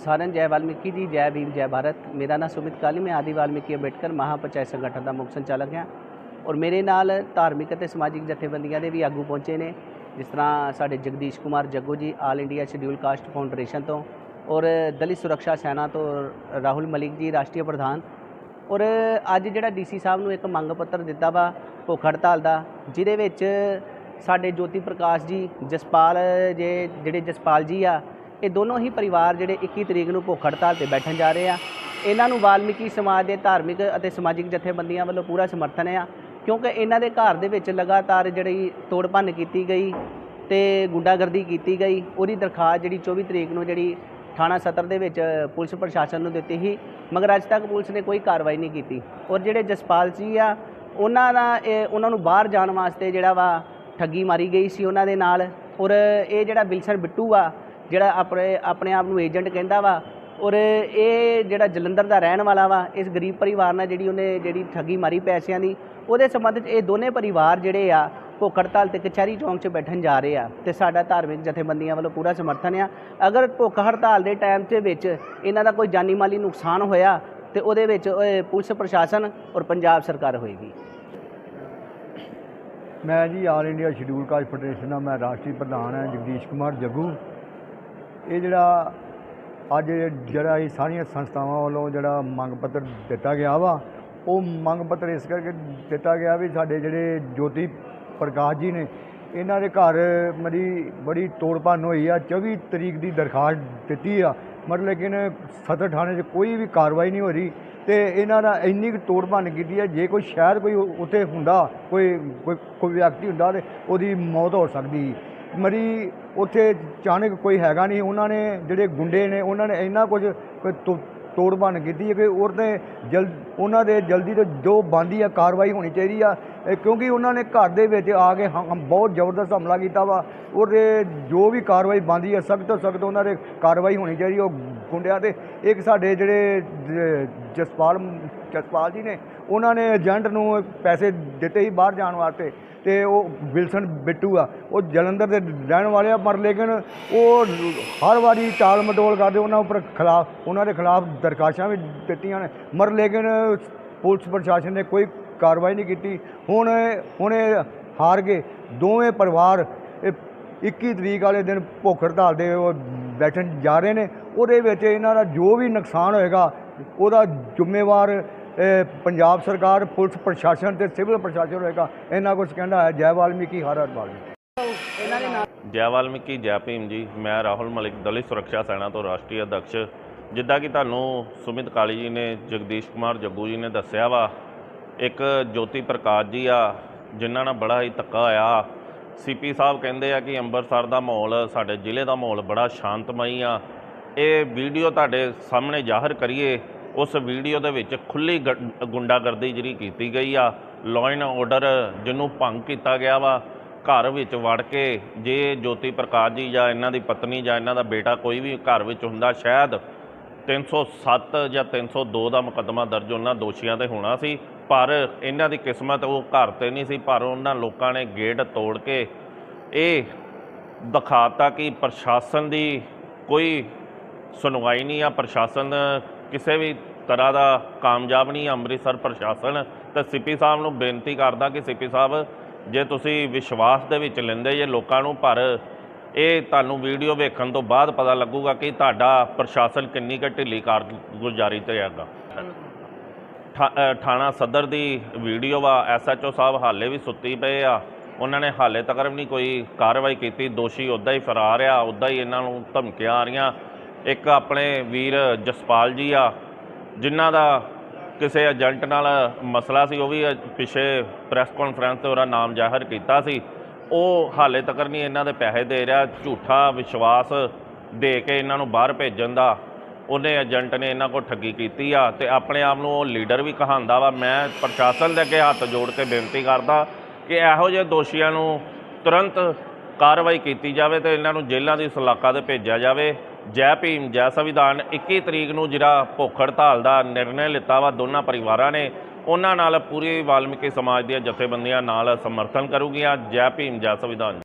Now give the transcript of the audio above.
ਸਾਰਨ ਜੈ ਵਾਲਮੀਕੀ ਜੀ, ਜੈ ਭੀਮ, ਜੈ ਭਾਰਤ। ਮੇਰਾ ਨਾਮ ਸੁਮਿਤ ਕਾਲੀ, ਮੈਂ ਆਦੀ ਵਾਲਮੀਕੀ ਅੰਬੇਡਕਰ ਮਹਾਪੰਚਾਇਤ ਸੰਗਠਨ ਦਾ ਮੁੱਖ ਸੰਚਾਲਕ ਹਾਂ। ਔਰ ਮੇਰੇ ਨਾਲ ਧਾਰਮਿਕ ਅਤੇ ਸਮਾਜਿਕ ਜਥੇਬੰਦੀਆਂ ਦੇ ਵੀ ਆਗੂ ਪਹੁੰਚੇ ਨੇ, ਜਿਸ ਤਰ੍ਹਾਂ ਸਾਡੇ Jagdish Kumar Jaggu ji, all India scheduled caste foundation ਤੋਂ, ਔਰ ਦਲਿਤ ਸੁਰੱਖਿਆ ਸੈਨਾ ਤੋਂ ਰਾਹੁਲ ਮਲਿਕ ਜੀ, ਰਾਸ਼ਟਰੀ ਪ੍ਰਧਾਨ। ਔਰ ਅੱਜ ਜਿਹੜਾ ਡੀਸੀ ਸਾਹਿਬ ਨੂੰ ਇੱਕ ਮੰਗ ਪੱਤਰ ਦਿੱਤਾ ਵਾ, ਭੁੱਖ ਹੜਤਾਲ ਦਾ, ਜਿਹਦੇ ਵਿੱਚ ਸਾਡੇ ਜੋਤੀ ਪ੍ਰਕਾਸ਼ ਜੀ, ਜਸਪਾਲ ਜੇ, ਜਿਹੜੇ ਜਸਪਾਲ ਜੀ ਆ ਇਹ ਦੋਨੋਂ ਹੀ ਪਰਿਵਾਰ ਜਿਹੜੇ 21 ਤਰੀਕ ਨੂੰ ਭੁੱਖ ਹੜਤਾਲ ਤੇ ਬੈਠਣ ਜਾ ਰਹੇ ਆ। ਇਹਨਾਂ ਨੂੰ ਵਾਲਮੀਕੀ ਸਮਾਜ ਦੇ ਧਾਰਮਿਕ ਅਤੇ ਸਮਾਜਿਕ ਜਥੇਬੰਦੀਆਂ ਵੱਲੋਂ ਪੂਰਾ ਸਮਰਥਨ ਆ, ਕਿਉਂਕਿ ਇਹਨਾਂ ਦੇ ਘਰ ਦੇ ਵਿੱਚ ਲਗਾਤਾਰ ਜਿਹੜੀ ਤੋੜ ਭੰਨ ਕੀਤੀ ਗਈ ਤੇ ਗੁੰਡਾਗਰਦੀ ਕੀਤੀ ਗਈ। ਉਹਦੀ ਦਰਖਾਸਤ ਜਿਹੜੀ 24 ਤਰੀਕ ਨੂੰ ਜਿਹੜੀ ਥਾਣਾ ਸਤਰ ਦੇ ਵਿੱਚ ਪੁਲਿਸ ਪ੍ਰਸ਼ਾਸਨ ਨੂੰ ਦਿੱਤੀ ਸੀ, ਮਗਰ ਅੱਜ ਤੱਕ ਪੁਲਿਸ ਨੇ ਕੋਈ ਕਾਰਵਾਈ ਨਹੀਂ ਕੀਤੀ। ਔਰ ਜਿਹੜੇ ਜਸਪਾਲ ਜੀ ਆ, ਉਹਨਾਂ ਦਾ ਇਹ- ਉਹਨਾਂ ਨੂੰ ਬਾਹਰ ਜਾਣ ਵਾਸਤੇ ਜਿਹੜਾ ਵਾ ਠੱਗੀ ਮਾਰੀ ਗਈ ਸੀ ਉਹਨਾਂ ਦੇ ਨਾਲ। ਔਰ ਇਹ ਜਿਹੜਾ ਬਿਲਸਰ ਬਿੱਟੂ ਆ ਜਿਹੜਾ ਆਪਣੇ ਆਪਣੇ ਆਪ ਨੂੰ ਏਜੰਟ ਕਹਿੰਦਾ ਵਾ, ਔਰ ਇਹ ਜਿਹੜਾ ਜਲੰਧਰ ਦਾ ਰਹਿਣ ਵਾਲਾ ਵਾ, ਇਸ ਗਰੀਬ ਪਰਿਵਾਰ ਨਾਲ ਜਿਹੜੀ ਉਹਨੇ ਜਿਹੜੀ ਠੱਗੀ ਮਾਰੀ ਪੈਸਿਆਂ ਦੀ, ਉਹਦੇ ਸੰਬੰਧ 'ਚ ਇਹ ਦੋਨੇ ਪਰਿਵਾਰ ਜਿਹੜੇ ਆ, ਭੁੱਖ ਹੜਤਾਲ ਤੇ ਕਚਹਿਰੀ ਚੌਂਕ 'ਚ ਬੈਠਣ ਜਾ ਰਹੇ ਆ, ਤੇ ਸਾਡਾ ਧਾਰਮਿਕ ਜਥੇਬੰਦੀਆਂ ਵੱਲੋਂ ਪੂਰਾ ਸਮਰਥਨ ਆ। ਅਗਰ ਭੁੱਖ ਹੜਤਾਲ ਦੇ ਟਾਈਮ 'ਚ ਵਿੱਚ ਇਹਨਾਂ ਦਾ ਕੋਈ ਜਾਨੀ ਮਾਲੀ ਨੁਕਸਾਨ ਹੋਇਆ, ਤੇ ਉਹਦੇ ਵਿੱਚ ਪੁਲਿਸ ਪ੍ਰਸ਼ਾਸਨ ਔਰ ਪੰਜਾਬ ਸਰਕਾਰ ਹੋਏਗੀ। ਮੈਂ ਜੀ all India scheduled caste federation ਦਾ, ਮੈਂ ਰਾਸ਼ਟਰੀ ਪ੍ਰਧਾਨ ਹਾਂ, ਜਗਦੀਸ਼ ਕੁਮਾਰ ਜੱਗੂ। ਇਹ ਜਿਹੜਾ ਅੱਜ ਜਿਹੜਾ ਇਹ ਸਾਰੀਆਂ ਸੰਸਥਾਵਾਂ ਵੱਲੋਂ ਜਿਹੜਾ ਮੰਗ ਪੱਤਰ ਦਿੱਤਾ ਗਿਆ ਵਾ, ਉਹ ਮੰਗ ਪੱਤਰ ਇਸ ਕਰਕੇ ਦਿੱਤਾ ਗਿਆ ਵੀ ਸਾਡੇ ਜਿਹੜੇ ਜੋਤੀ ਪ੍ਰਕਾਸ਼ ਜੀ ਨੇ, ਇਹਨਾਂ ਦੇ ਘਰ ਮਰੀ ਬੜੀ ਤੋੜ ਭੰਨ ਹੋਈ ਆ 24 ਤਰੀਕ ਦੀ ਦਰਖਾਸਤ ਦਿੱਤੀ ਆ ਮਤਲਬ ਲੇਕਿਨ ਸਦਰ ਥਾਣੇ 'ਚ ਕੋਈ ਵੀ ਕਾਰਵਾਈ ਨਹੀਂ ਹੋ ਰਹੀ ਤੇ ਇਹਨਾਂ ਦਾ ਇੰਨੀ ਕੁ ਤੋੜ ਭੰਨ ਕੀਤੀ ਹੈ ਜੇ ਕੋਈ ਸ਼ਹਿਰ ਕੋਈ ਉੱਥੇ ਹੁੰਦਾ, ਕੋਈ ਕੋਈ ਕੋਈ ਵਿਅਕਤੀ ਹੁੰਦਾ ਤੇ ਉਹਦੀ ਮੌਤ ਹੋ ਸਕਦੀ ਸੀ। ਮਰੀ, ਉੱਥੇ ਅਚਾਨਕ ਕੋਈ ਹੈਗਾ ਨਹੀਂ। ਉਹਨਾਂ ਨੇ ਜਿਹੜੇ ਗੁੰਡੇ ਨੇ, ਉਹਨਾਂ ਨੇ ਇੰਨਾ ਕੁਝ ਕੋਈ ਤੋ- ਤੋੜ ਭੰਨ ਕੀਤੀ ਹੈ ਕਿ ਉਹਦੇ ਜਲ, ਉਹਨਾਂ ਦੇ ਜਲਦੀ ਤੋਂ ਜੋ ਬੰਦੀ ਆ, ਕਾਰਵਾਈ ਹੋਣੀ ਚਾਹੀਦੀ ਆ। ਇਹ ਕਿਉਂਕਿ ਉਹਨਾਂ ਨੇ ਘਰ ਦੇ ਵਿੱਚ ਆ ਕੇ ਹਮ- ਬਹੁਤ ਜ਼ਬਰਦਸਤ ਹਮਲਾ ਕੀਤਾ ਵਾ। ਉਹਦੇ ਜੋ ਵੀ ਕਾਰਵਾਈ ਬੰਦੀ ਆ, ਸਖਤ ਤੋਂ ਸਖਤ ਉਹਨਾਂ ਦੇ ਕਾਰਵਾਈ ਹੋਣੀ ਚਾਹੀਦੀ ਉਹ ਗੁੰਡਿਆਂ ਤੇ। ਇੱਕ ਸਾਡੇ ਜਿਹੜੇ ਜਸਪਾਲ ਜਸਪਾਲ ਜੀ ਨੇ, ਉਹਨਾਂ ਨੇ ਏਜੰਟ ਨੂੰ ਪੈਸੇ ਦਿੱਤੇ ਸੀ ਬਾਹਰ ਜਾਣ ਵਾਸਤੇ। ਤੇ ਉਹ ਵਿਲਸਨ ਬਿੱਟੂ ਆ, ਉਹ ਜਲੰਧਰ ਦੇ ਰਹਿਣ ਵਾਲੇ ਆ, ਪਰ ਲੇਕਿਨ ਉਹ ਹਰ ਵਾਰੀ ਟਾਲ ਮਟੋਲ ਕਰਦੇ, ਉਹਨਾਂ ਉੱਪਰ ਖਿਲਾਫ, ਉਹਨਾਂ ਦੇ ਖਿਲਾਫ ਦਰਖਾਸ਼ਾਂ ਵੀ ਦਿੱਤੀਆਂ ਨੇ। ਮਰ ਲੇਕਿਨ ਪੁਲਿਸ ਪ੍ਰਸ਼ਾਸਨ ਨੇ ਕੋਈ ਕਾਰਵਾਈ ਨਹੀਂ ਕੀਤੀ। ਹੁਣ ਹੁਣ ਇਹ ਹਾਰ ਗਏ। ਦੋਵੇਂ ਪਰਿਵਾਰ ਇਹ 21 ਤਰੀਕ ਵਾਲੇ ਦਿਨ ਭੁੱਖ ਹੜਤਾਲ ਦੇ ਬੈਠਣ ਜਾ ਰਹੇ ਨੇ। ਉਹਦੇ ਵਿੱਚ ਇਹਨਾਂ ਦਾ ਜੋ ਵੀ ਨੁਕਸਾਨ ਹੋਏਗਾ, ਉਹਦਾ ਜ਼ਿੰਮੇਵਾਰ ਪੰਜਾਬ ਸਰਕਾਰ, ਪੁਲਿਸ ਪ੍ਰਸ਼ਾਸਨ ਤੇ ਸਿਵਲ ਪ੍ਰਸ਼ਾਸਨ ਹੋਏਗਾ, ਇਹਨਾਂ ਕੁਝ ਕਹਿੰਦਾ ਹੈ, ਜੈ ਵਾਲਮੀਕੀ, ਹਰ ਹਰ ਵਾਲਮੀਕੀ। ਜੈ ਵਾਲਮੀਕੀ, ਜੈ ਭੀਮ ਜੀ, ਮੈਂ ਰਾਹੁਲ ਮਲਿਕ, ਦਲਿਤ ਸੁਰੱਖਿਆ ਸੈਨਾ ਤੋਂ ਰਾਸ਼ਟਰੀ ਅਧਿਕਸ਼। ਜਿੱਦਾਂ ਕਿ ਤੁਹਾਨੂੰ ਸੁਮਿਤ ਕਾਲੀ ਜੀ ਨੇ, ਜਗਦੀਸ਼ ਕੁਮਾਰ ਜੱਗੂ ਜੀ ਨੇ ਦੱਸਿਆ ਵਾ, ਇੱਕ ਜੋਤੀ ਪ੍ਰਕਾਸ਼ ਜੀ ਆ, ਜਿਨ੍ਹਾਂ ਨਾਲ ਬੜਾ ਹੀ ਧੱਕਾ ਹੋਇਆ ਸੀਪੀ ਸਾਹਿਬ ਕਹਿੰਦੇ ਆ ਕਿ ਅੰਮ੍ਰਿਤਸਰ ਦਾ ਮਾਹੌਲ, ਸਾਡੇ ਜ਼ਿਲ੍ਹੇ ਦਾ ਮਾਹੌਲ ਬੜਾ ਸ਼ਾਂਤਮਈ ਆ। ਇਹ ਵੀਡੀਓ ਤੁਹਾਡੇ ਸਾਹਮਣੇ ਜ਼ਾਹਰ ਕਰੀਏ। ਉਸ ਵੀਡੀਓ ਦੇ ਵਿੱਚ ਖੁੱਲੀ ਗੁੰਡਾਗਰਦੀ ਜਿਹੜੀ ਕੀਤੀ ਗਈ ਆ ਲਾਅ ਐਂਡ ਆਰਡਰ ਜਿਹਨੂੰ ਭੰਗ ਕੀਤਾ ਗਿਆ ਵਾ, ਘਰ ਵਿੱਚ ਵੜ ਕੇ ਜੇ ਜੋਤੀ ਪ੍ਰਕਾਸ਼ ਜੀ ਜਾਂ ਇਹਨਾਂ ਦੀ ਪਤਨੀ ਜਾਂ ਇਹਨਾਂ ਦਾ ਬੇਟਾ ਕੋਈ ਵੀ ਘਰ ਵਿੱਚ ਹੁੰਦਾ, ਸ਼ਾਇਦ 307 ਜਾਂ 302 ਦਾ ਮੁਕੱਦਮਾ ਦਰਜ ਉਹਨਾਂ ਦੋਸ਼ੀਆਂ ਤੇ ਹੋਣਾ ਸੀ, ਪਰ ਇਹਨਾਂ ਦੀ ਕਿਸਮਤ ਉਹ ਘਰ ਤੇ ਨਹੀਂ ਸੀ, ਪਰ ਉਹਨਾਂ ਲੋਕਾਂ ਨੇ ਗੇਟ ਤੋੜ ਕੇ ਇਹ ਦਿਖਾਤਾ ਕਿ ਪ੍ਰਸ਼ਾਸਨ ਦੀ ਕੋਈ ਸੁਣਵਾਈ ਨਹੀਂ ਆ, ਪ੍ਰਸ਼ਾਸਨ ਕਿਸੇ ਵੀ ਤਰ੍ਹਾਂ ਦਾ ਕਾਮਯਾਬ ਨਹੀਂ, ਅੰਮ੍ਰਿਤਸਰ ਪ੍ਰਸ਼ਾਸਨ ਤੇ ਸੀਪੀ ਸਾਹਿਬ ਨੂੰ ਬੇਨਤੀ ਕਰਦਾ ਕਿ ਸੀਪੀ ਸਾਹਿਬ, ਜੇ ਤੁਸੀਂ ਵਿਸ਼ਵਾਸ ਦੇ ਵਿੱਚ ਲੈਂਦੇ ਜੇ ਲੋਕਾਂ ਨੂੰ, ਪਰ ਇਹ ਤੁਹਾਨੂੰ ਵੀਡੀਓ ਵੇਖਣ ਤੋਂ ਬਾਅਦ ਪਤਾ ਲੱਗੂਗਾ ਕਿ ਤੁਹਾਡਾ ਪ੍ਰਸ਼ਾਸਨ ਕਿੰਨੀ ਕੁ ਢਿੱਲੀ ਕਾਰਗੁਜ਼ਾਰੀ ਤੇ ਹੈਗਾ। ਠਾ- ਥਾਣਾ ਸਦਰ ਦੀ ਵੀਡੀਓ ਵਾ ਐਸਐਚਓ ਸਾਹਿਬ ਹਾਲੇ ਵੀ ਸੁੱਤੀ ਪਏ ਆ। ਉਹਨਾਂ ਨੇ ਹਾਲੇ ਤੱਕ ਵੀ ਨਹੀਂ ਕੋਈ ਕਾਰਵਾਈ ਕੀਤੀ, ਦੋਸ਼ੀ ਉੱਦਾਂ ਹੀ ਫਰਾਰ ਆ ਉੱਦਾਂ ਹੀ ਇਹਨਾਂ ਨੂੰ ਧਮਕੀਆਂ ਆ ਰਹੀਆਂ। ਇੱਕ ਆਪਣੇ ਵੀਰ ਜਸਪਾਲ ਜੀ ਆ ਜਿਨ੍ਹਾਂ ਦਾ ਕਿਸੇ ਏਜੰਟ ਨਾਲ ਮਸਲਾ ਸੀ ਉਹ ਵੀ ਅ, ਪਿੱਛੇ ਪ੍ਰੈਸ ਕਾਨਫਰੰਸ ਤੇ ਉਹਦਾ ਨਾਮ ਜ਼ਾਹਰ ਕੀਤਾ ਸੀ। ਉਹ ਹਾਲੇ ਤੱਕ ਨਹੀਂ ਇਹਨਾਂ ਦੇ ਪੈਸੇ ਦੇ ਰਿਹਾ ਝੂਠਾ ਵਿਸ਼ਵਾਸ ਦੇ ਕੇ ਇਹਨਾਂ ਨੂੰ ਬਾਹਰ ਭੇਜਣ ਦਾ। ਉਹਨੇ ਏਜੰਟ ਨੇ ਇਹਨਾਂ ਕੋਲ ਠੱਗੀ ਕੀਤੀ ਆ ਤੇ ਆਪਣੇ ਆਪ ਨੂੰ ਉਹ ਲੀਡਰ ਵੀ ਕਹਾਂਦਾ ਵਾ। ਮੈਂ ਪ੍ਰਸ਼ਾਸਨ ਦੇ ਅੱਗੇ ਹੱਥ ਜੋੜ ਕੇ ਬੇਨਤੀ ਕਰਦਾ ਕਿ ਇਹੋ ਜਿਹੇ ਦੋਸ਼ੀਆਂ ਨੂੰ ਤੁਰੰਤ ਕਾਰਵਾਈ ਕੀਤੀ ਜਾਵੇ ਤੇ ਇਹਨਾਂ ਨੂੰ ਜੇਲ੍ਹਾਂ ਦੀ ਸਲਾਖਾਂ ਤੇ ਭੇਜਿਆ ਜਾਵੇ। ਜੈ ਭੀਮ, ਜੈ ਸੰਵਿਧਾਨ। 21 ਤਰੀਕ ਨੂੰ ਜਿਹੜਾ ਭੁੱਖ ਹੜਤਾਲ ਦਾ ਨਿਰਣੈ ਲਿੱਤਾ ਵਾ, ਦੋਨਾਂ ਪਰਿਵਾਰਾਂ ਨੇ। ਉਹਨਾਂ ਨਾਲ ਪੂਰੀ ਵਾਲਮੀਕੀ ਸਮਾਜ ਦੀਆਂ ਜਥੇਬੰਦੀਆਂ ਨਾਲ ਸਮਰਥਨ ਕਰੂਗੀਆਂ। ਜੈ ਭੀਮ, ਜੈ ਸੰਵਿਧਾਨ।